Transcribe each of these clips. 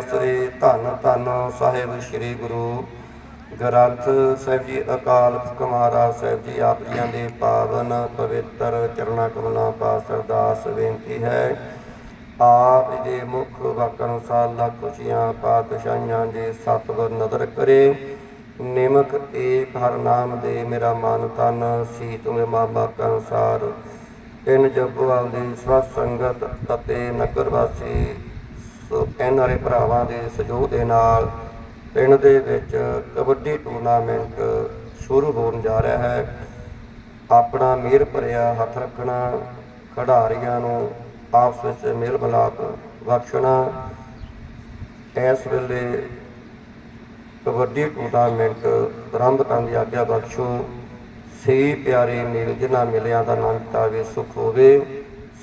ਸ੍ਰੀ ਧੰਨ ਧੰਨ ਸਾਹਿਬ ਸ੍ਰੀ ਗੁਰੂ ਗ੍ਰੰਥ ਸਾਹਿਬ ਜੀ, ਅਕਾਲ ਪੁਰਖ ਸਾਹਿਬ ਜੀ, ਆਪ ਜੀਆਂ ਦੇ ਪਾਵਨ ਪਵਿੱਤਰ ਚਰਣਾ ਕਮਲਾਂ ਪਾਸ ਅਰਦਾਸ ਬੇਨਤੀ ਹੈ। ਆਪ ਦੇ ਮੁਖ ਵਾਕ ਅਨੁਸਾਰ ਲੱਖ ਖੁਸ਼ੀਆਂ, ਪਾਤਸ਼ਾਹੀਆਂ ਦੇ ਸਤਿਗੁਰ ਨਦਰ ਕਰੇ। ਨਿਮਕ ਏਕ ਹਰ ਨਾਮ ਦੇ ਮੇਰਾ ਮਨ ਤਨ ਸੀ ਤੁਮੇ ਮਾਮਾ ਅਨੁਸਾਰ। ਤਿੰਨ ਜਪਵਾਲ ਦੀ ਸਵ ਸੰਗਤ ਅਤੇ ਨਗਰ ਵਾਸੀ। ਸੋ ਇਹਨਾਂ ਭਰਾਵਾਂ ਦੇ ਸਹਿਯੋਗ ਦੇ ਨਾਲ ਪਿੰਡ ਦੇ ਵਿੱਚ ਕਬੱਡੀ ਟੂਰਨਾਮੈਂਟ ਸ਼ੁਰੂ ਹੋਣ ਜਾ ਰਿਹਾ ਹੈ। ਆਪਣਾ ਮਿਹਰ ਭਰਿਆ ਹੱਥ ਰੱਖਣਾ, ਖਿਡਾਰੀਆਂ ਨੂੰ ਆਪਸ ਵਿੱਚ ਮੇਲ ਮਿਲਾਪ ਬਖਸ਼ਣਾ, ਇਸ ਵੇਲੇ ਕਬੱਡੀ ਟੂਰਨਾਮੈਂਟ ਆਰੰਭ ਕਰਨ ਦੀ ਆਗਿਆ ਬਖਸ਼ੋ। ਸੇ ਪਿਆਰੇ ਮੇਲ ਜਿਨ੍ਹਾਂ ਮਿਲਿਆਂ ਦਾ ਨਾਮ ਤਾਵੇ ਸੁਖ ਹੋਵੇ।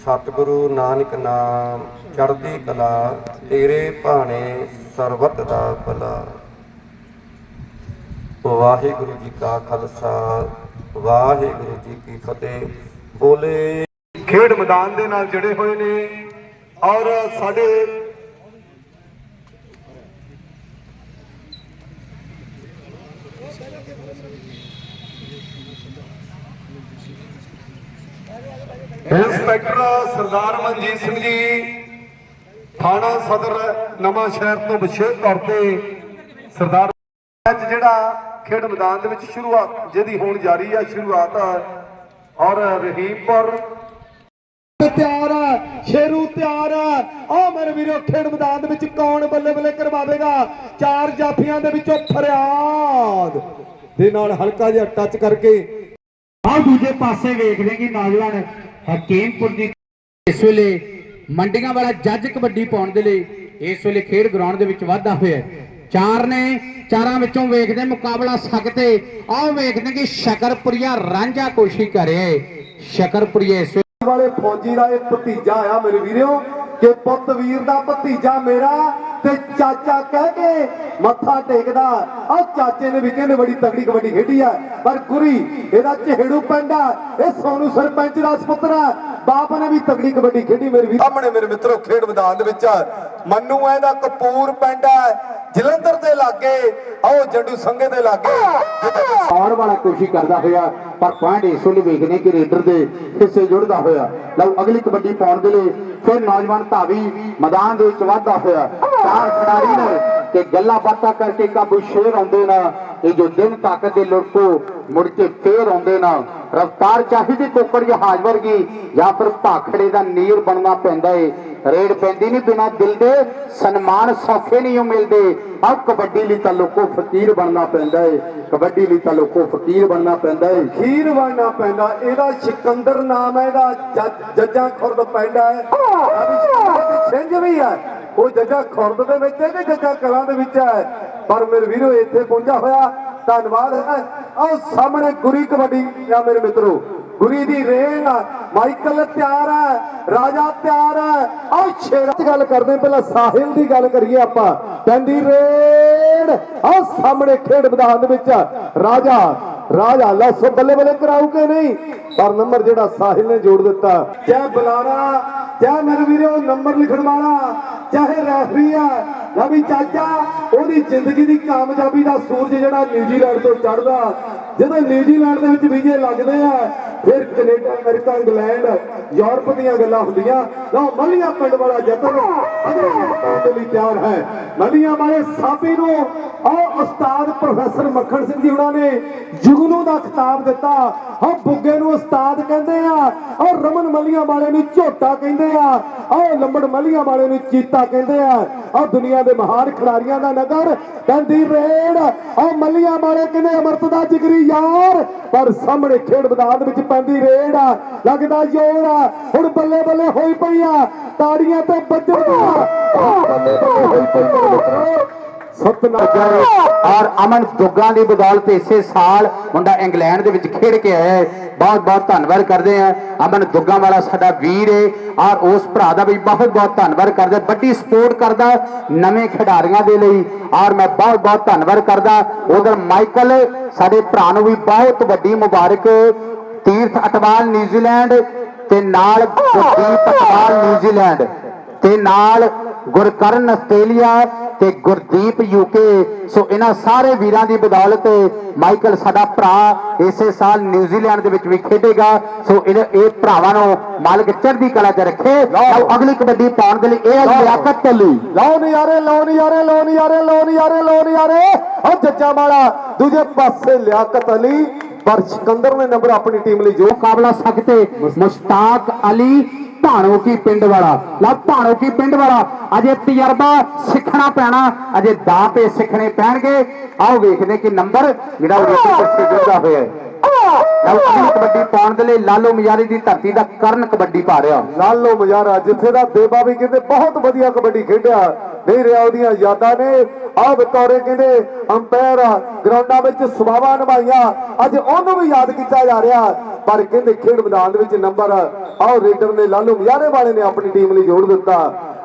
ਸਤਿਗੁਰੂ ਨਾਨਕ ਨਾਮ, ਚੜ੍ਹਦੀ ਕਲਾ, ਤੇਰੇ ਭਾਣੇ ਸਰਬਤ ਦਾ ਭਲਾ। ਵਾਹਿਗੁਰੂ ਜੀ ਕਾ ਖਾਲਸਾ, ਵਾਹਿਗੁਰੂ ਜੀ ਕੀ ਫਤਿਹ। ਬੋਲੇ ਖੇਡ ਮੈਦਾਨ ਦੇ ਨਾਲ ਜੁੜੇ ਹੋਏ ਨੇ ਔਰ ਸਾਡੇ ਇੰਸਪੈਕਟਰ ਸਰਦਾਰ ਮਨਜੀਤ ਸਿੰਘ ਜੀ, ਥਾਣਾ ਸਦਰ ਨਵਾਂ ਸ਼ਹਿਰ ਤੋਂ ਵਿਸ਼ੇਸ਼ ਤੌਰ ਤੇ ਸਰਦਾਰ ਅੱਜ ਜਿਹੜਾ ਖੇਡ ਮੈਦਾਨ ਦੇ ਵਿੱਚ ਸ਼ੁਰੂਆਤ ਜਿਹਦੀ ਹੋਣ ਜਾਰੀ ਹੈ ਸ਼ੁਰੂਆਤ ਔਰ ਰਹੀਮਪੁਰ ਤਿਆਰ ਆ, ਸ਼ੇਰੂ ਤਿਆਰ ਆ। ਆ ਮੇਰੇ ਵੀਰੋ, ਖੇਡ ਮੈਦਾਨ ਦੇ ਵਿੱਚ ਕੌਣ ਬੱਲੇ ਬੱਲੇ ਕਰਵਾਵੇਗਾ? ਚਾਰ ਜਾਫੀਆਂ ਦੇ ਵਿੱਚੋਂ ਫਰਿਆਦ। ਦੇ ਨਾਲ ਹਲਕਾ ਜਿਹਾ ਟੱਚ ਕਰਕੇ ਆ ਦੂਜੇ ਪਾਸੇ ਵੇਖਦੇ ਕਿ ਨੌਜਵਾਨ ਹਕੀਮਪੁਰ ਦੀ ਇਸ ਵੇਲੇ ਮੰਡੀਆਂ ਵਾਲਾ ਜੱਜ ਕਬੱਡੀ ਪਾਉਣ ਦੇ ਲਈ ਇਸ ਵੇਲੇ ਖੇਡ ਗਰਾਊਂਡ ਦੇ ਵਿੱਚ ਵਾਧਾ ਹੋਇਆ ਚਾਰ ਨੇ ਚਾਰਾਂ ਵਿੱਚੋਂ ਵੇਖਦੇ ਮੁਕਾਬਲਾ ਸਕਤੇ ਆਹ ਵੇਖਦੇ ਕਿ ਸ਼ਕਰਪੁਰੀਆ ਰਾਂਝਾ ਕੋਸ਼ਿਸ਼ ਕਰ ਰਿਹਾ ਹੈ। ਸ਼ਕਰਪੁਰੀਆ ਇਸ ਵਾਲੇ ਫੌਜੀ ਦਾ ਇਹ ਭਤੀਜਾ ਆਇਆ ਮੇਰੇ ਵੀਰੋ, ਕਿ ਪੁੱਤ ਵੀਰ ਦਾ ਭਤੀਜਾ ਮੇਰਾ ਤੇ ਚਾਚਾ ਕਹਿ ਕੇ ਮੱਥਾ ਟੇਕਦਾ। ਆ ਚਾਚੇ ਨੇ ਵੀ ਕਹਿੰਦੇ ਬੜੀ ਤਗੜੀ ਕਬੱਡੀ ਖੇਡੀ ਆ। ਪਰ ਗੁਰੀ ਇਹਦਾ ਚਿਹੜੂ ਪੈਂਦਾ ਇਹ ਸੋਨੂ ਸਰਪੰਚ ਦਾ ਸੁਪੁੱਤਰ ਆ। ਬਾਪ ਨੇ ਵੀ ਤਗੜੀ ਕਬੱਡੀ ਖੇਡੀ ਮੇਰੇ ਵੀਰ ਸਾਹਮਣੇ ਮੇਰੇ ਮਿੱਤਰੋ ਖੇਡ ਮੈਦਾਨ ਦੇ ਵਿੱਚ ਮੰਨੂ ਇਹਦਾ ਕਪੂਰ ਪਿੰਡ ਹੈ ਜਲੰਧਰ ਦੇ ਲਾਗੇ ਆਓ ਜੰਡੂ ਸੰਘੇ ਦੇ ਲਾਗੇ। ਆਉਣ ਵਾਲਾ ਕੋਸ਼ਿਸ਼ ਕਰਦਾ ਹੋਇਆ ਪਰ ਪੁਆਇੰਟ ਇਸ ਵੇਲੇ ਵੇਖਦੇ ਕਿ ਰੇਡਰ ਦੇ ਹਿੱਸੇ ਜੁੜਦਾ ਹੋਇਆ। ਲਓ ਅਗਲੀ ਕਬੱਡੀ ਪਾਉਣ ਦੇ ਲਈ ਫਿਰ ਨੌਜਵਾਨ ਧਾਵੀ ਮੈਦਾਨ ਦੇ ਵਿੱਚ ਵਾਧਾ ਹੋਇਆ। ਚਾਰ ਖਿਡਾਰੀ ਨੇ ਕਿ ਗੱਲਾਂ ਬਾਤਾਂ ਕਰਕੇ ਕਾਬੂ ਸ਼ੇਰ ਆਉਂਦੇ ਨਾ ਇਹ ਜੋ ਦਿਨ ਤਾਕਤ ਦੇ ਲੁੱਟੋ ਮੁੜ ਕੇ ਫੇਰ ਆਉਂਦੇ ਨਾ ਰਫਤਾਰ ਚਾਹੀਦੀ ਕੋਕੜ ਜਹਾਜ਼ ਵਰਗੀ ਜਾਂ ਫਿਰ ਭਾਖੜੇ ਦਾ ਨੀਰ ਬਣਨਾ ਪੈਂਦਾ ਏ। ਰੇਡ ਪੈਂਦੀ ਨਹੀਂ ਬਿਨਾ ਦਿਲ ਦੇ ਸਨਮਾਨ ਸੌਖੇ ਨਹੀਂ ਮਿਲਦੇ। ਆ ਕਬੱਡੀ ਲਈ ਤਾਂ ਲੋਕੋ ਫਕੀਰ ਬਣਨਾ ਪੈਂਦਾ ਏ। ਕਬੱਡੀ ਲਈ ਤਾਂ ਲੋਕੋ ਫਕੀਰ ਬਣਨਾ ਪੈਂਦਾ ਏ। ਖੀਰ ਬਣਨਾ ਪੈਂਦਾ ਇਹਦਾ ਸਿਕੰਦਰ ਨਾਮ ਹੈ ਇਹਦਾ ਜੱਜ- ਖੁਰਦ ਪੈਂਦਾ ਹੈ। ਛਿੰਝ ਵੀ ਹੈ। ਉਹ ਜੱਜਾਂ ਖੁਰਦ ਦੇ ਵਿੱਚ ਹੈ ਕਿ ਜੱਜਾਂ ਕਲਾਂ ਦੇ ਵਿੱਚ ਹੈ? ਪਰ ਮੇਰੇ ਵੀਰੋ, ਇੱਥੇ ਪਹੁੰਚਾ ਹੋਇਆ, ਧੰਨਵਾਦ ਹੈ। ਆਹ ਸਾਹਮਣੇ ਗੁਰੀ ਕਬੱਡੀ ਆ ਮੇਰੇ ਮਿੱਤਰੋ, ਗੁਰੀ ਦੀ ਰੇਨ ਮਾਈਕਲ ਤਿਆਰ ਹੈ, ਰਾਜਾ ਤਿਆਰ ਹੈ। ਆਹ ਸ਼ੇਰਾਂ ਦੀ ਗੱਲ ਕਰਦੇ ਪਹਿਲਾਂ ਸਾਹਿਲ ਦੀ ਗੱਲ ਕਰੀਏ ਆਪਾਂ। ਪੈਂਦੀ ਰੇਡ ਆਹ ਸਾਹਮਣੇ ਖੇਡ ਮੈਦਾਨ ਦੇ ਵਿੱਚ ਰਾਜਾ ਰਾਜਾ ਲਾਸੋ ਬੱਲੇ ਬੱਲੇ ਕਰਾਉ ਨਹੀਂ। ਪਰ ਨੰਬਰ ਜਿਹੜਾ ਸਾਹਿਲ ਨੇ ਜੋੜ ਦਿੱਤਾ ਚਾਹੇ ਬੁਲਾਰਾ ਚਾਹੇ ਮੇਰੇ ਵੀਰੋ, ਨੰਬਰ ਲਿਖਣ ਵਾਲਾ, ਚਾਹੇ ਰੈਫਰੀ ਆ, ਨਾ ਵੀ ਚਾਚਾ, ਉਹਦੀ ਜ਼ਿੰਦਗੀ ਦੀ ਕਾਮਯਾਬੀ ਦਾ ਸੂਰਜ ਜਿਹੜਾ ਨਿਊਜ਼ੀਲੈਂਡ ਤੋਂ ਚੜਦਾ ਜਦੋਂ ਨਿਊਜ਼ੀਲੈਂਡ ਦੇ ਵਿੱਚ ਵੀਜ਼ੇ ਲੱਗਦੇ ਆ, ਫਿਰ ਕੈਨੇਡਾ, ਅਮਰੀਕਾ, ਇੰਗਲੈਂਡ, ਯੂਰਪ ਦੀਆਂ ਗੱਲਾਂ ਹੁੰਦੀਆਂ। ਲਓ, ਮੱਲੀਆਂ ਪਿੰਡ ਵਾਲਾ ਜਤਨ ਅਗਲੇ ਮੁਕਾਬਲੇ ਦੇ ਲਈ ਤਿਆਰ ਹੈ। ਮੱਲੀਆਂ ਵਾਲੇ ਸਾਬੀ ਨੂੰ ਆਹ ਉਸਤਾਦ ਪ੍ਰੋਫੈਸਰ ਮੱਖਣ ਸਿੰਘ ਜੀ ਉਹਨਾਂ ਨੇ ਜੁਗਨੂ ਦਾ ਖਿਤਾਬ ਦਿੱਤਾ। ਉਹ ਬੁੱਗੇ ਨੂੰ ਉਸਤਾਦ ਕਹਿੰਦੇ ਆ, ਉਹ ਰਮਨ ਮੱਲੀਆਂ ਵਾਲੇ ਨੂੰ ਝੋਟਾ ਕਹਿੰਦੇ ਆ, ਉਹ ਲੰਬੜ ਮੱਲੀਆਂ ਵਾਲੇ ਨੂੰ ਚੀਤਾ ਕਹਿੰਦੇ ਆ। ਉਹ ਦੁਨੀਆ ਦੇ ਮਹਾਨ ਖਿਡਾਰੀਆਂ ਦਾ ਨਗਰ ਕਹਿੰਦੀ ਰੇੜ ਆਹ ਮੱਲੀਆਂ ਵਾਲੇ ਕਹਿੰਦੇ ਅਮਰਤ ਦਾ ਜਿਗਰੀ ਯਾਰ ਪਰ ਸਾਹਮਣੇ ਖੇਡ ਮੈਦਾਨ ਦੇ ਵਿੱਚ ਪੈਂਦੀ ਰੇਡ ਆ ਲੱਗਦਾ ਜ਼ੋਰ ਆ। ਹੁਣ ਬੱਲੇ ਬੱਲੇ ਹੋਈ ਪਈ ਆ ਤਾੜੀਆਂ ਤੇ ਵੱਜਣਗੀਆਂ ਆਹ ਬੱਲੇ ਬੱਲੇ ਹੋਈ ਪਈ ਮਿੱਤਰੋ ਸਤਨਾਮ ਔਰ ਅਮਨ ਦੁੱਗਾ ਦੀ ਬਦੌਲਤ ਇਸੇ ਸਾਲ ਮੁੰਡਾ ਇੰਗਲੈਂਡ ਦੇ ਵਿੱਚ ਖੇਡ ਕੇ ਆਇਆ ਹੈ। ਬਹੁਤ ਬਹੁਤ ਧੰਨਵਾਦ ਕਰਦੇ ਆ ਅਮਨ ਦੁੱਗਾ ਵਾਲਾ ਸਾਡਾ ਵੀਰ ਹੈ ਔਰ ਉਸ ਭਰਾ ਦਾ ਵੀ ਬਹੁਤ ਬਹੁਤ ਧੰਨਵਾਦ ਕਰਦੇ। ਵੱਡੀ ਸਪੋਰਟ ਕਰਦਾ ਨਵੇਂ ਖਿਡਾਰੀਆਂ ਦੇ ਲਈ ਔਰ ਮੈਂ ਬਹੁਤ ਬਹੁਤ ਧੰਨਵਾਦ ਕਰਦਾ। ਉਧਰ ਮਾਈਕਲ, ਸਾਡੇ ਭਰਾ ਨੂੰ ਵੀ ਬਹੁਤ ਵੱਡੀ ਮੁਬਾਰਕ। ਤੀਰਥ ਅਟਵਾਲ, ਨਿਊਜ਼ੀਲੈਂਡ ਤੇ ਨਾਲ ਗੁਰਦੀਪ ਅਟਵਾਲ, ਨਿਊਜ਼ੀਲੈਂਡ ਤੇ ਨਾਲ ਗੁਰਕਰਨ ਆਸਟ੍ਰੇਲੀਆ ਤੇ ਗੁਰਦੀਪ ਯੂਕੇ ਸੋ ਇਹਨਾਂ ਸਾਰੇ ਵੀਰਾਂ ਦੀ ਬਦੌਲਤ ਮਾਈਕਲ ਸਾਡਾ ਭਰਾ ਇਸੇ ਸਾਲ ਨਿਊਜ਼ੀਲੈਂਡ ਦੇ ਵਿੱਚ ਵੀ ਖੇਡੇਗਾ। ਸੋ ਇਹ ਇਹ ਭਰਾਵਾਂ ਨੂੰ ਮਾਲਕ ਚੜ੍ਹਦੀ ਕਲਾ 'ਚ ਰੱਖੇ। ਲਓ। ਅਗਲੀ ਕਬੱਡੀ ਪਾਉਣ ਦੇ ਲਈ ਇਹ ਹੈ ਲਿਆਕਤ ਅਲੀ ਲਓ ਨਜ਼ਾਰੇ ਲਓ ਨਜ਼ਾਰੇ ਲਓ ਨਜ਼ਾਰੇ ਲਓ ਨਜ਼ਾਰੇ ਲਓ ਨਜ਼ਾਰੇ ਉਹ ਜੱਜਾ ਵਾਲਾ ਦੂਜੇ ਪਾਸੇ ਲਿਆਕਤ ਅਲੀ ਪਰ ਸਿਕੰਦਰ ਨੇ ਨੰਬਰ ਆਪਣੀ ਟੀਮ ਲਈ ਜੋ ਮੁਕਾਬਲਾ ਸਕਤੇ ਮੁਸ਼ਤਾਕ ਅਲੀ ਭਾਣੋ ਕੀ ਪਿੰਡ ਵਾਲਾ। ਲਾ ਭਾਣੋ ਕੀ ਪਿੰਡ ਵਾਲਾ। ਅਜੇ ਤਜਰਬਾ ਸਿੱਖਣਾ ਪੈਣਾ, ਅਜੇ ਦਾਪੇ ਸਿੱਖਣੇ ਪੈਣਗੇ। ਆਓ ਵੇਖਦੇ ਕਿ ਨੰਬਰ ਜਿਹੜਾ ਉਹ ਰੇਟਿੰਗ ਜੁੜਦਾ ਹੋਇਆ ਹੈ। ਲਓ ਅਗਲੀ ਕਬੱਡੀ ਪਾਉਣ ਦੇ ਲਈ ਲਾਲੋ ਮਿਆਰੀ ਦੀ ਧਰਤੀ ਦਾ ਕਰਨ ਕਬੱਡੀ ਪਾ ਰਿਹਾ। ਲਾਲੋ ਮਜ਼ਾਰਾ ਜਿੱਥੇ ਦਾ ਦੇਵਾ ਵੀ ਕਹਿੰਦੇ ਬਹੁਤ ਵਧੀਆ ਕਬੱਡੀ ਖੇਡਿਆ। ਨਹੀਂ ਰਿਹਾ ਉਹਦੀਆਂ ਯਾਦਾਂ ਨੇ। ਆਹ ਬਤੌਰੇ ਕਹਿੰਦੇ ਅੰਪਾਇਰ ਗਰਾਊਂਡਾਂ ਵਿੱਚ ਸਵਾਵਾ ਨਿਭਾਈਆਂ। ਅੱਜ ਉਹਨੂੰ ਵੀ ਯਾਦ ਕੀਤਾ ਜਾ ਰਿਹਾ। ਪਰ ਕਹਿੰਦੇ ਖੇਡ ਮੈਦਾਨ ਦੇ ਵਿੱਚ ਨੰਬਰ ਆਹ ਰੇਡਰ ਨੇ ਲਾਲੋ ਮਜ਼ਾਰੇ ਵਾਲੇ ਨੇ ਆਪਣੀ ਟੀਮ ਲਈ ਜੋੜ ਦਿੱਤਾ।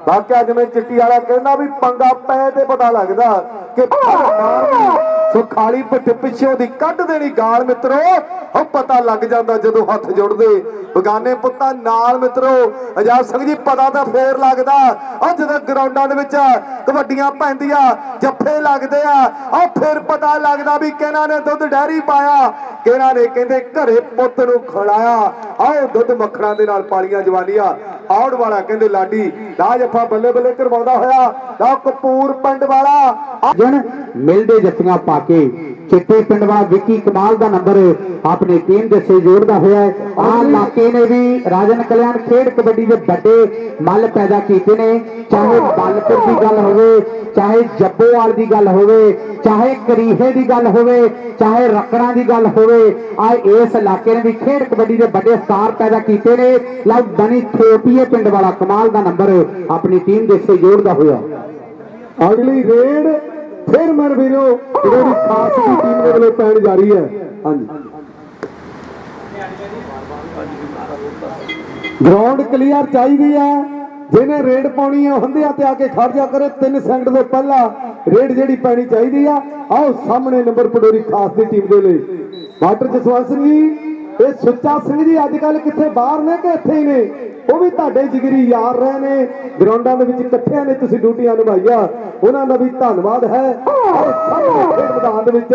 ਵਾਕਿਆ ਜਿਵੇਂ ਚਿੱਟੀ ਵਾਲਾ ਕਹਿੰਦਾ ਵੀ ਪੰਗਾ ਪੈ ਤੇ ਪਤਾ ਲੱਗਦਾ ਕਿ ਸੋ ਖਾਲੀ ਪਿੱਠ ਪਿੱਛੇ ਉਹਦੀ ਕੱਢ ਦੇਣੀ ਗਾਲ ਮਿੱਤਰੋ। ਉਹ ਪਤਾ ਲੱਗ ਜਾਂਦਾ ਜਦੋਂ ਹੱਥ ਜੁੜਦੇ। ਬਗਾਨੇ ਪੁੱਤਾਂ ਨਾਲ ਮਿੱਤਰੋ ਅਜਾਬ ਸਿੰਘ ਜੀ ਪਤਾ ਤਾਂ ਫੇਰ ਲੱਗਦਾ। ਆ ਜਦੋਂ ਗਰਾਊਂਡਾਂ ਦੇ ਵਿੱਚ ਕਬੱਡੀਆਂ ਪੈਂਦੀਆਂ, ਜੱਫੇ ਲੱਗਦੇ ਆ ਆ ਫੇਰ ਪਤਾ ਲੱਗਦਾ ਵੀ ਕਿਹਨਾਂ ਨੇ ਦੁੱਧ ਡੈਰੀ ਪਾਇਆ, ਕਿਹਨਾਂ ਨੇ ਕਹਿੰਦੇ ਘਰੇ ਪੁੱਤ ਨੂੰ ਖੜਾਇਆ ਆਓ ਦੁੱਧ ਮੱਖਣਾ ਦੇ ਨਾਲ ਪਾਲੀਆਂ ਜਵਾਨੀਆਂ। ਆਉਣ ਵਾਲਾ ਕਹਿੰਦੇ ਲਾਡੀ ਲਾ ਜੱਫਾ ਬੱਲੇ ਬੱਲੇ ਕਰਵਾਉਂਦਾ ਹੋਇਆ। ਲਾ ਕਪੂਰ ਪਿੰਡ ਵਾਲਾ। ਜਣ ਮਿਲਦੇ ਜੱਫੀਆਂ ਪਾ ਕੇ, ਚਿੱਟੇ ਪਿੰਡ ਵਾਲਾ ਵਿੱਕੀ ਕਮਾਲ ਦਾ ਨੰਬਰ ਆਪਣੀ ਟੀਮ ਦੇ ਸੇ ਜੋੜਦਾ ਹੋਇਆ ਹੈ। ਆਹ ਨੇ ਵੀ ਰਾਜਨ ਕਲਿਆਣ ਖੇਡ ਕਬੱਡੀ ਦੇ ਵੱਡੇ ਮੱਲ ਪੈਦਾ ਕੀਤੇ ਨੇ। ਚਾਹੇ ਬਲਪੁਰ ਦੀ ਗੱਲ ਹੋਵੇ, ਚਾਹੇ ਜੱਬੋਵਾਲ ਦੀ ਗੱਲ ਹੋਵੇ, ਚਾਹੇ ਕਰੀਹੇ ਦੀ ਗੱਲ ਹੋਵੇ, ਚਾਹੇ ਰਕੜਾਂ ਦੀ ਗੱਲ ਹੋਵੇ ਆ ਇਸ ਇਲਾਕੇ ਨੇ ਵੀ ਖੇਡ ਕਬੱਡੀ ਦੇ ਵੱਡੇ ਸਟਾਰ ਪੈਦਾ ਕੀਤੇ ਨੇ। ਲਓ, ਬਣੀ ਥੋਪੀਏ ਪਿੰਡ ਵਾਲਾ ਕਮਾਲ ਦਾ ਨੰਬਰ ਆਪਣੀ ਟੀਮ ਦੇ ਸੇ ਜੋੜਦਾ ਹੋਇਆ। ਅਗਲੀ ਰੇਡ ਫਿਰ ਮਨ ਵੀਰੋ ਜਿਹੜੀ ਖਾਸ ਦੀ ਟੀਮ ਦੇ ਵੱਲੋਂ ਪੈਣ ਜਾ ਰਹੀ ਹੈ। ਹਾਂਜੀ। ਗਰਾਊਂਡ ਕਲੀਅਰ ਚਾਹੀਦੀ ਹੈ ਜਿਹਨੇ ਰੇਡ ਪਾਉਣੀ ਹੈ ਹੁੰਦੇ ਤੇ ਆ ਕੇ ਖੜ ਜਾ ਕਰੇ। 3 ਸੈਕਿੰਡ ਤੋਂ ਪਹਿਲਾਂ ਰੇਡ ਜਿਹੜੀ ਪੈਣੀ ਚਾਹੀਦੀ ਆ। ਆਓ, ਸਾਹਮਣੇ ਨੰਬਰ ਪਡੋਰੀ ਖਾਸ ਦੀ ਟੀਮ ਦੇ ਲਈ। ਮਾਸਟਰ ਜਸਵੰਤ ਸਿੰਘ ਜੀ। ਇਹ ਸੁੱਚਾ ਸਿੰਘ ਜੀ ਅੱਜ ਕੱਲ ਕਿੱਥੇ ਬਾਹਰ ਨੇ ਕਿ ਇੱਥੇ ਹੀ ਨੇ? ਉਹ ਵੀ ਤੁਹਾਡੇ ਜਿਗਰੀ ਯਾਰ ਰਹੇ ਨੇ। ਗਰਾਊਂਡਾਂ ਦੇ ਵਿੱਚ ਇਕੱਠਿਆਂ ਨੇ ਤੁਸੀਂ ਡਿਊਟੀਆਂ ਨਿਭਾਈਆਂ। ਉਹਨਾਂ ਦਾ ਵੀ ਧੰਨਵਾਦ ਹੈ। ਔਰ ਸਾਹਮਣੇ ਮੈਦਾਨ ਦੇ ਵਿੱਚ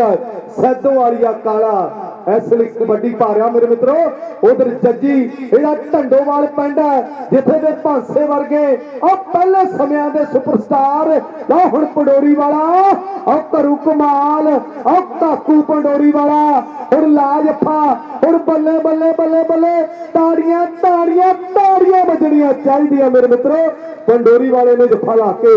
ਸੈਦੋ ਵਾਲੀਆ ਕਾਲਾ, ਇਸ ਲਈ ਕਬੱਡੀ ਪਾ ਰਿਹਾ ਮੇਰੇ ਮਿੱਤਰੋ। ਉਧਰ ਜੱਜੀ ਇਹਦਾ ਢੰਡੋਵਾਲ ਪਿੰਡ ਹੈ, ਜਿੱਥੇ ਦੇ ਭਾਂਸੇ ਵਰਗੇ ਉਹ ਪਹਿਲੇ ਸਮਿਆਂ ਦੇ ਸੁਪਰਸਟਾਰ। ਲਓ ਹੁਣ ਪੰਡੋਰੀ ਵਾਲਾ ਉਹ ਕਰੂ ਕਮਾਲ ਉਹ ਕਾਕੂ ਪੰਡੋਰੀ ਵਾਲਾ, ਹੁਣ ਲਾਜਫਾ ਹੁਣ ਬੱਲੇ ਬੱਲੇ ਬੱਲੇ ਬੱਲੇ। ਤਾੜੀਆਂ ਤਾੜੀਆਂ ਤਾੜੀਆਂ ਵੱਜਣੀਆਂ ਚਾਹੀਦੀਆਂ ਮੇਰੇ ਮਿੱਤਰੋ। ਪੰਡੋਰੀ ਵਾਲੇ ਨੇ ਜੱਫਾ ਲਾ ਕੇ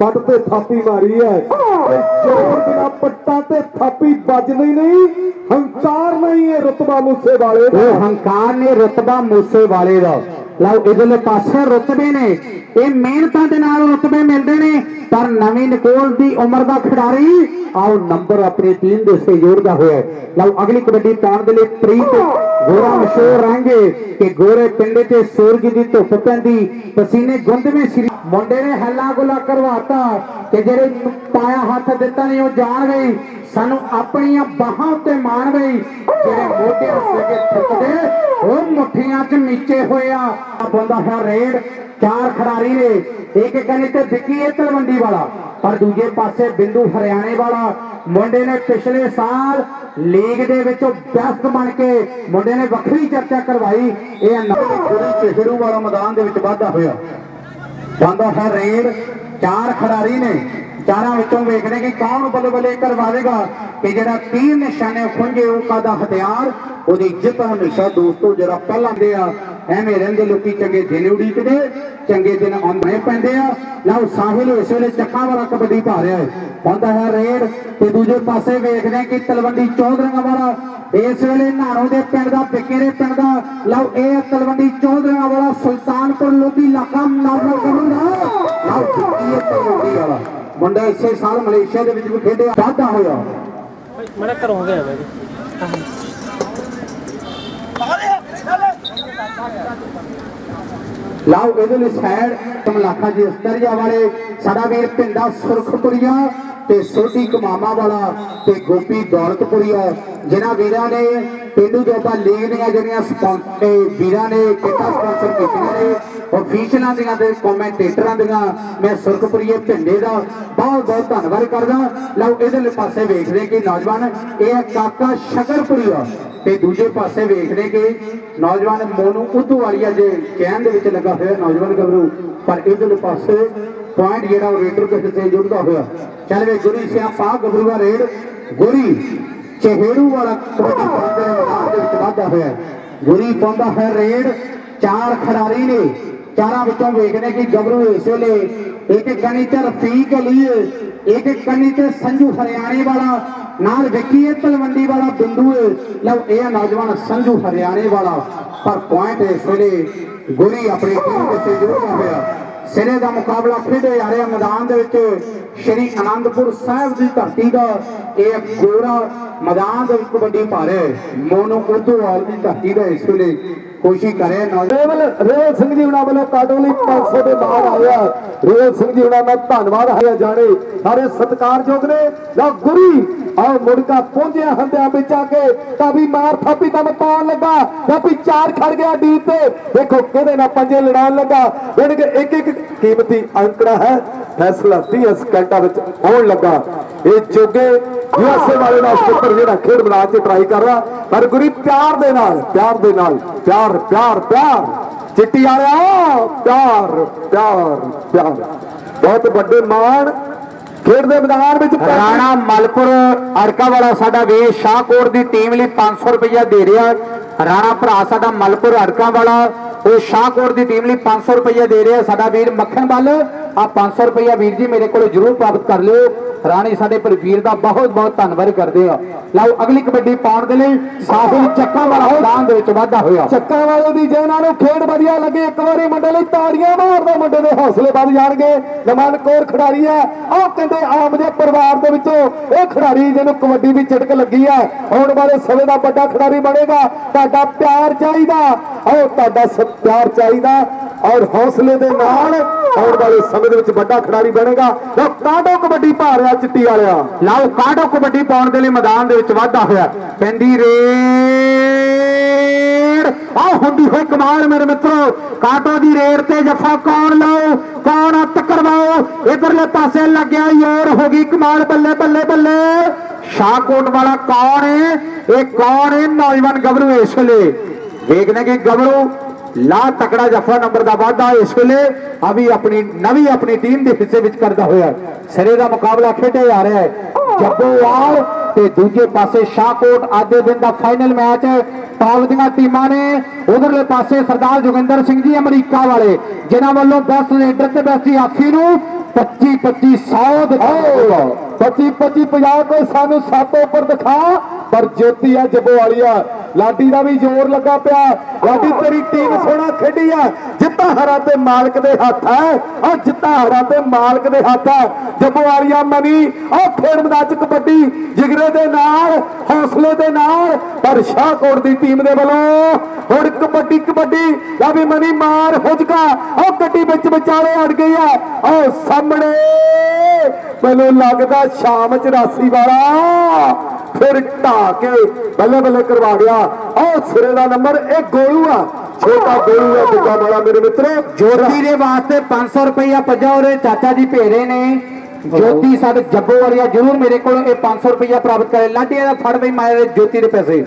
ਪੱਟ ਤੇ ਥਾਪੀ ਮਾਰੀ ਹੈ। ਤੇ ਜ਼ੋਰ ਬਿਨਾ ਪੱਟਾਂ ਤੇ ਥਾਪੀ ਵੱਜਦੀ ਨਹੀਂ। ਹੰਕਾਰ ਨਹੀਂ ਹੈ ਰਤਬਾ ਮੂਸੇ ਵਾਲੇ ਦਾ ਹੰਕਾਰ ਨੇ ਰਤਬਾ ਮੂਸੇ ਵਾਲੇ ਦਾ। ਲਓ, ਇਧਰਲੇ ਪਾਸੇ ਰੁਤਬੇ ਨੇ ਇਹ ਮਿਹਨਤਾਂ ਦੇ ਨਾਲ ਰੁਤਬੇ ਮਿਲਦੇ ਨੇ, ਪਰ ਨਵੀਂ ਨਿਕੋਲ ਦੀ ਉਮਰ ਦਾ ਖਿਡਾਰੀ ਆਓ ਨੰਬਰ ਆਪਣੀ ਟੀਮ ਦੇ ਸੇ ਜੋੜਦਾ ਹੋਇਆ ਹੈ। ਲਓ, ਅਗਲੀ ਕਬੱਡੀ ਪਾਉਣ ਦੇ ਲਈ ਪ੍ਰੀਤ ਗੋਰਾ ਮਸ਼ਹੂਰ ਰਾਂਗੇ ਕਿ ਗੋਰੇ ਪਿੰਡੇ ਤੇ ਸੂਰਜ ਦੀ ਧੁੱਪ ਪੈਂਦੀ। ਪਸੀਨੇ ਗੁੰਦਵੇਂ ਸ੍ਰੀ ਮੁੰਡੇ ਨੇ ਹੱਲਾ ਗੁੱਲਾ ਕਰਵਾਤਾ ਕਿ ਜਿਹੜੇ ਪਾਇਆ ਹੱਥ ਦਿੱਤਾ ਨਹੀਂ, ਉਹ ਜਾਣ ਗਈ ਸਾਨੂੰ ਆਪਣੀਆਂ ਬਾਹਾਂ ਉੱਤੇ ਮਾਣ ਗਈ। ਜਿਹੜੇ ਮੋਢਿਆਂ ਸਕੇ ਥੁੱਕਦੇ, ਉਹ ਮੁੱਠੀਆਂ 'ਚ ਨੀਚੇ ਹੋਇਆ ਆ। ਬੰਦਾ ਹੈ ਰੇਡ, ਚਾਰ ਖਿਡਾਰੀ ਨੇ। ਇੱਕ ਕਹਿੰਦੇ ਤੇ ਵਿੱਕੀ ਇਹ ਤਲਵੰਡੀ ਵਾਲਾ। ਪਰ ਦੂਜੇ ਪਾਸੇ ਬਿੰਦੂ ਹਰਿਆਣੇ ਵਾਲਾ, ਮੁੰਡੇ ਨੇ ਪਿਛਲੇ ਸਾਲ ਲੀਗ ਦੇ ਵਿੱਚੋਂ ਬੈਸਟ ਬਣ ਕੇ ਮੁੰਡੇ ਨੇ ਵੱਖਰੀ ਚਰਚਾ ਕਰਵਾਈ, ਇਹ ਨਵੇਂ ਚਿਹਰੂ ਵਾਲਾ ਮੈਦਾਨ ਦੇ ਵਿੱਚ ਵਾਧਾ ਹੋਇਆ। ਜਾਂਦਾ ਹੈ ਰੇਡ, ਚਾਰ ਖਿਡਾਰੀ ਨੇ। ਚਾਰਾਂ ਵਿੱਚੋਂ ਵੇਖਦੇ ਕਿ ਕੌਣ ਬੱਲੇ ਬੱਲੇ ਕਰਵਾਵੇਗਾ ਕਿ ਜਿਹੜਾ ਤੀਰ ਨਿਸ਼ਾਨੇ ਖੁੰਝੇ ਉਹ ਕਾਦਾ ਹਥਿਆਰ, ਉਹਦੀ ਜਿੱਤ ਹਮੇਸ਼ਾ ਦੋਸਤੋ, ਜਿਹੜਾ ਪਹਿਲਾਂ ਦੇ ਆ ਐਵੇਂ ਰਹਿੰਦੇ ਲੋਕੀ ਚੰਗੇ ਦਿਨ ਉਡੀਕਦੇ, ਚੰਗੇ ਦਿਨ ਆਉਂਦੇ ਪੈਂਦੇ ਆ। ਲਓ ਸਾਹਿਲ ਇਸ ਵੇਲੇ ਚੱਕਾਂ ਵਾਲਾ ਕਬੱਡੀ ਪਾ ਰਿਹਾ ਹੈ। ਬੰਦਾ ਹੈ ਰੇਡ ਤੇ ਦੂਜੇ ਪਾਸੇ ਵੇਖਦੇ ਕਿ ਤਲਵੰਡੀ ਚੌਧਰੀਆਂ ਵਾਲਾ ਇਸ ਵੇਲੇ ਨਾਰੋ ਦੇ ਪਿੰਡ ਦਾ, ਬਿਕੇਰੇ ਪਿੰਡ ਦਾ। ਲਓ ਇਹ ਤਲਵੰਡੀ ਚੌਧਰੀਆਂ ਵਾਲਾ ਸੁਲਤਾਨਪੁਰ ਲੋਧੀ ਇਲਾਕਾ ਨਾਰੋ ਕਰੂਗਾ ਲਓ ਇਹ ਤਲਵੰਡੀ ਵਾਲਾ। ਮੁੰਡਾ ਇਸੇ ਸਾਲ ਮਲੇਸ਼ੀਆ ਦੇ ਵਿੱਚ ਵੀ ਖੇਡਿਆ, ਵਾਧਾ ਹੋਇਆ। ਮੇਰਾ ਘਰੋਂ ਗਿਆ ਬਾਈ ਲਾਓ ਇਹਦੇ ਲਈ ਕਮਲਾਖਾ ਜੀ ਅਸਤਰੀਆ ਵਾਲੇ, ਸਾਡਾ ਵੀਰ ਪਿੰਡਾ ਸੁਰਖਪੁਰੀਆ ਤੇ ਸੋਢੀ ਕਮਾਮਾ ਵਾਲਾ ਤੇ ਗੋਪੀ ਦੌਲਤਪੁਰੀਆ। ਜਿਨ੍ਹਾਂ ਵੀਰਾਂ ਨੇ ਪਿੰਡੂ ਜੋਬਾ ਲੀਗ ਦੀਆਂ ਜਿਹੜੀਆਂ ਸਪਾਂਸਰ ਵੀਰਾਂ ਨੇ ਕਿਤਾ ਸਪਾਂਸਰ ਕੀਤੀਆਂ ਨੇ ਅਫੀਸ਼ੀਅਲਾਂ ਦੀਆਂ ਤੇ ਕਮੈਂਟੇਟਰਾਂ ਦੀਆਂ ਮੈਂ ਸੁਰਖਪੁਰੀਏ ਝੰਡੇ ਦਾ ਬਹੁਤ ਬਹੁਤ ਧੰਨਵਾਦ ਕਰਦਾ ਲਓ ਇਹਦੇ ਪਾਸੇ ਵੇਖਦੇ ਕਿ ਨੌਜਵਾਨ, ਇਹ ਹੈ ਕਾਕਾ ਸ਼ਕਰਪੁਰੀਆ। ਤੇ ਦੂਜੇ ਪਾਸੇ ਵੇਖਦੇ ਕਿ ਨੌਜਵਾਨ ਮੋਨੂ ਉਦੋਂ ਵਾਲੀਆ ਜੇ ਕਹਿਣ ਦੇ ਵਿੱਚ ਲੱਗਾ ਹੋਇਆ ਨੌਜਵਾਨ ਗੱਭਰੂ, ਪਰ ਇਧਰਲੇ ਪਾਸੇ ਪੁਆਇੰਟ ਜਿਹੜਾ ਉਹ ਰੇਡਰ ਦੇ ਹਿੱਸੇ ਜੁੜਦਾ ਹੋਇਆ। ਚੱਲ ਵੇ ਗੁਰੀ ਸਿਆ ਪਾ ਗੱਭਰੂ ਦਾ ਰੇਡ। ਗੁਰੀ, ਚਹੇੜੂ ਵਾਲਾ ਕਬੱਡੀ ਪਾਉਂਦੇ ਮੈਦਾਨ ਦੇ ਵਿੱਚ ਵਾਧਾ ਹੋਇਆ। ਗੁਰੀ ਪਾਉਂਦਾ ਹੈ ਰੇਡ। ਚਾਰ ਖਿਡਾਰੀ ਨੇ ਚਾਰਾਂ ਵਿੱਚੋਂ ਵੇਖਦੇ ਕਿ ਗੱਭਰੂ ਇਸ ਵੇਲੇ ਇੱਕ ਕਣੀ ਤੇ ਰਫੀਕ ਅਲੀ ਹੈ, ਇੱਕ ਕਣੀ ਤੇ ਸੰਜੂ ਹਰਿਆਣੇ ਵਾਲਾ ਨਾਲ ਵਿੱਕੀ ਹੈ ਤਲਵੰਡੀ ਵਾਲਾ ਬਿੰਦੂ ਹੈ। ਲਓ ਇਹ ਹੈ ਨੌਜਵਾਨ ਸੰਜੂ ਹਰਿਆਣੇ ਵਾਲਾ। ਪਰ ਪੁਆਇੰਟ ਇਸ ਵੇਲੇ ਗੁਰੀ ਆਪਣੀ ਟੀਮ ਦੇ ਸਿਰੇ ਦਾ ਮੁਕਾਬਲਾ ਖੇਡੇ ਜਾ ਰਿਹਾ ਮੈਦਾਨ ਦੇ ਵਿੱਚ। ਸ਼੍ਰੀ ਅਨੰਦਪੁਰ ਸਾਹਿਬ ਦੀ ਧਰਤੀ ਦਾ ਇਹ ਗੋਰਾ ਮੈਦਾਨ ਦੇ ਵਿੱਚ ਕਬੱਡੀ ਪਾ ਰਿਹਾ ਹੈ। ਮੋਨੂ ਦੀ ਧਰਤੀ ਦਾ ਇਸ ਵੇਲੇ ਕੋਸ਼ਿਸ਼ ਕਰ ਰੇਵਲ ਰੇਵਲ ਸਿੰਘ ਜੀ ਉਹਨਾਂ ਵੱਲੋਂ ਕਾਟੋ ਲਈ 500 ਦੇ ਬਾਹਰ ਆਇਆ ਰੇਵਲ ਸਿੰਘ ਜੀ ਉਹਨਾਂ ਦਾ ਧੰਨਵਾਦ ਹੈ ਜਾਣੇ। ਸਾਰੇ ਸਤਿਕਾਰਯੋਗ ਨੇ। ਲਓ ਗੁਰੀ ਆਹ ਮੁੜਕਾ ਪਹੁੰਚਿਆ ਹੰਦਿਆਂ ਵਿੱਚ ਆ ਕੇ ਤਾਂ ਵੀ ਮਾਰ ਥਾਪੀ ਤਾਂ ਪਾਉਣ ਲੱਗਾ। ਤਾਂ ਵੀ ਚਾਰ ਖੜ ਗਿਆ ਡੀ ਤੇ। ਦੇਖੋ ਕਿਹਦੇ ਨਾਲ ਪੰਜੇ ਲੜਾਉਣ ਲੱਗਾ। ਯਾਨੀ ਕਿ ਇੱਕ ਇੱਕ ਕੀਮਤੀ ਅੰਕੜਾ ਹੈ। ਫੈਸਲਾ 30 ਸਕਿੰਟਾਂ ਵਿੱਚ ਆਉਣ ਲੱਗਾ। ਇਹ ਜੋਗੇ ਯੂਐਸਏ ਵਾਲੇ ਦਾ ਪੁੱਤਰ ਜਿਹੜਾ ਖੇਡ ਮੈਦਾਨ 'ਚ ਟਰਾਈ ਕਰ ਰਿਹਾ। ਪਰ ਗੁਰੀ ਪਿਆਰ ਦੇ ਨਾਲ, ਪਿਆਰ ਦੇ ਨਾਲ, ਪਿਆਰ ਪਿਆਰ ਪਿਆਰ ਚਿੱਟੀ ਵਾਲਿਆ, ਪਿਆਰ ਪਿਆਰ ਪਿਆਰ। ਬਹੁਤ ਵੱਡੇ ਮਾਣ। ਖੇਡ ਦੇ ਮੈਦਾਨ ਵਿੱਚ ਰਾਣਾ ਮਲਪੁਰ ਅੜਕਾ ਵਾਲਾ ਸਾਡਾ ਵੀਰ ਸ਼ਾਹਕੋਟ ਦੀ ਟੀਮ ਲਈ 500 ਰੁਪਇਆ ਦੇ ਰਿਹਾ। ਰਾਣਾ ਭਰਾ ਸਾਡਾ ਮਲਪੁਰ ਅੜਕਾ ਵਾਲਾ, ਉਹ ਸ਼ਾਹਕੋਟ ਦੀ ਟੀਮ ਲਈ 500 ਰੁਪਇਆ ਦੇ ਰਿਹਾ। ਸਾਡਾ ਵੀਰ ਮੱਖਣ ਵੱਲ। ਆ 500 ਰੁਪਇਆ ਵੀਰ ਜੀ ਮੇਰੇ ਕੋਲ ਜਰੂਰ ਪ੍ਰਾਪਤ ਕਰ ਲਿਓ। ਰਾਣੀ ਸਾਡੇ ਪਰ ਵੀਰ ਦਾ ਬਹੁਤ ਬਹੁਤ ਧੰਨਵਾਦ ਕਰਦੇ ਆ। ਲਓ ਅਗਲੀ ਕਬੱਡੀ ਪਾਉਣ ਦੇ ਲਈ ਸਾਹਿਲ ਚੱਕਾ ਵਾਲਾ ਮੈਦਾਨ ਦੇ ਵਿੱਚ ਵਾਧਾ ਹੋਇਆ। ਚੱਕਾਂ ਵਾਲੇ ਦੀ ਜਿਹਨਾਂ ਨੂੰ ਖੇਡ ਵਧੀਆ ਲੱਗੇ ਇੱਕ ਵਾਰੀ ਮੁੰਡੇ ਲਈ ਤਾੜੀਆਂ ਮਾਰਦਾ ਮੁੰਡੇ ਦੇ ਹੌਸਲੇ ਵੱਧ ਜਾਣਗੇ। ਨਮਨ ਕੌਰ ਖਿਡਾਰੀ ਹੈ। ਆਹ ਕਹਿੰਦੇ ਆਮ ਦੇ ਪਰਿਵਾਰ ਦੇ ਵਿੱਚੋਂ ਇਹ ਖਿਡਾਰੀ ਜਿਹਨੂੰ ਕਬੱਡੀ ਦੀ ਚਟਕ ਲੱਗੀ ਹੈ। ਆਉਣ ਵਾਲੇ ਸਮੇਂ ਦਾ ਵੱਡਾ ਖਿਡਾਰੀ ਬਣੇਗਾ। ਤੁਹਾਡਾ ਪਿਆਰ ਚਾਹੀਦਾ। ਆਓ ਤੁਹਾਡਾ ਪਿਆਰ ਚਾਹੀਦਾ। ਔਰ ਹੌਸਲੇ ਦੇ ਨਾਲ ਆਉਣ ਵਾਲੇ ਸਮੇਂ ਦੇ ਵਿੱਚ ਵੱਡਾ ਖਿਡਾਰੀ ਬਣੇਗਾ। ਲਓ, ਕਾਟੋ ਕਬੱਡੀ ਪਾ ਰਿਹਾ ਚਿੱਟੀ ਵਾਲਿਆ। ਲਓ, ਕਾਟੋ ਕਬੱਡੀ ਪਾਉਣ ਦੇ ਲਈ ਮੈਦਾਨ ਦੇ ਵਿੱਚ ਵਾਧਾ ਹੋਇਆ। ਪੈਂਦੀ ਰੇਡ। ਆ ਹੁੰਦੀ ਹੋਈ ਕਮਾਲ ਮੇਰੇ ਮਿੱਤਰੋ। ਕਾਟੋ ਦੀ ਰੇਡ ਤੇ ਜੱਫਾ ਕੌਣ ਲਾਓ ਕੌਣ ਹੱਥ ਕਰਵਾਓ ਇਧਰਲੇ ਪਾਸੇ ਲੱਗਿਆ ਯਾਰ ਹੋ ਗਈ ਕਮਾਲ। ਬੱਲੇ ਬੱਲੇ ਬੱਲੇ। ਸ਼ਾਹਕੋਟ ਵਾਲਾ ਕੌਣ ਹੈ ਇਹ ਕੌਣ ਹੈ ਨੌਜਵਾਨ ਗੱਭਰੂ ਇਸ ਵੇਲੇ? ਵੇਖਦੇ ਕਿ ਗੱਭਰੂ ਲਾ ਤਕੜਾ ਜੱਫਾ ਨੰਬਰ ਦਾ ਵਾਧਾ ਇਸ ਵੇਲੇ ਆ ਆਪਣੀ ਨਵੀਂ ਆਪਣੀ ਟੀਮ ਦੇ ਹਿੱਸੇ ਵਿੱਚ ਕਰਦਾ ਹੋਇਆ ਸਿਰੇ ਦਾ ਮੁਕਾਬਲਾ ਖੇਡਿਆ ਜਾ ਰਿਹਾ ਹੈ। ਜੱਬੋਵਾਲ ਤੇ ਦੂਜੇ ਪਾਸੇ ਸ਼ਾਹਕੋਟ ਆਦੇ ਦਿਨ ਦਾ ਫਾਈਨਲ ਮੈਚ ਟਾਪ ਦੀਆਂ ਟੀਮਾਂ ਨੇ ਉਧਰਲੇ ਪਾਸੇ ਸਰਦਾਰ ਜੋਗਿੰਦਰ ਸਿੰਘ ਜੀ ਅਮਰੀਕਾ ਵਾਲੇ, ਜਿਨ੍ਹਾਂ ਵੱਲੋਂ ਬੈਸਟ ਰੇਡਰ ਤੇ ਬੈਸਟ ਆਫੀ ਨੂੰ 25 2500 ਦਿਖਾਓ 25 25 50 ਕੋਈ ਸਾਨੂੰ ਸੱਤ ਉੱਪਰ ਦਿਖਾ, ਪਰ ਜੋਤੀ ਆ ਜੱਬੋ ਵਾਲੀਆ ਲਾਡੀ ਦਾ ਵੀ ਜ਼ੋਰ ਲੱਗਾ ਪਿਆ। ਲਾਡੀ, ਤੇਰੀ ਟੀਮ ਸੋਹਣਾ ਖੇਡੀ ਆ। ਜਿੱਤਾ ਹਰਾ ਤੇ ਮਾਲਕ ਦੇ ਹੱਥ ਹੈ। ਆ ਜਿੱਤਾ ਹਰਾ ਤੇ ਮਾਲਕ ਦੇ ਹੱਥ ਹੈ। ਜੱਬੋ ਮਨੀ ਆ ਖੇਡ ਮੈਦਾਨ ਚ ਕਬੱਡੀ ਜਿਗਰੇ ਦੇ ਨਾਲ, ਹੌਸਲੇ ਦੇ ਨਾਲ, ਪਰ ਸ਼ਾਹਕੋਟ ਦੀ ਟੀਮ ਦੇ ਵੱਲੋਂ ਹੁਣ ਕਬੱਡੀ ਕਬੱਡੀ, ਲਾ ਵੀ ਮਨੀ ਮਾਰ ਹੁਜਕਾ ਉਹ ਗੱਡੀ ਵਿੱਚ ਵਿਚਾਲੇ ਅੜ ਗਈ ਆ। ਉਹ ਸਾਹਮਣੇ ਮੈਨੂੰ ਲੱਗਦਾ ਸ਼ਾਮ 84 ਵਾਲਾ ਫਿਰ ਢਾ ਕੇ ਬੱਲੇ ਬੱਲੇ ਕਰਵਾ ਗਿਆ। ਆਹ ਸਿਰੇ ਦਾ ਨੰਬਰ ਇਹ ਗੋਲੂ ਆ। ਛੋਟਾ ਗੋਲੂ ਆ, ਦੂਜਾ ਵਾਲਾ ਮੇਰੇ ਮਿੱਤਰੋ। ਜੋਤੀ ਦੇ ਵਾਸਤੇ 500 ਰੁਪਇਆ ਪੱਜਾ, ਉਹਦੇ ਚਾਚਾ ਜੀ ਭੇਰੇ ਨੇ। ਜੋਤੀ ਸਾਡੇ ਜੱਬੋ ਵਾਲੀਆ, ਜਰੂਰ ਮੇਰੇ ਕੋਲ ਇਹ 500 ਰੁਪਇਆ ਪ੍ਰਾਪਤ ਕਰੇ। ਲਾਂਟੀ ਦਾ ਫੜ ਬਈ ਮਾਰੇ ਜੋਤੀ ਦੇ ਪੈਸੇ।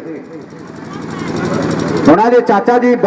ਉਹਨਾਂ ਦੇ ਚਾਚਾ ਜੀ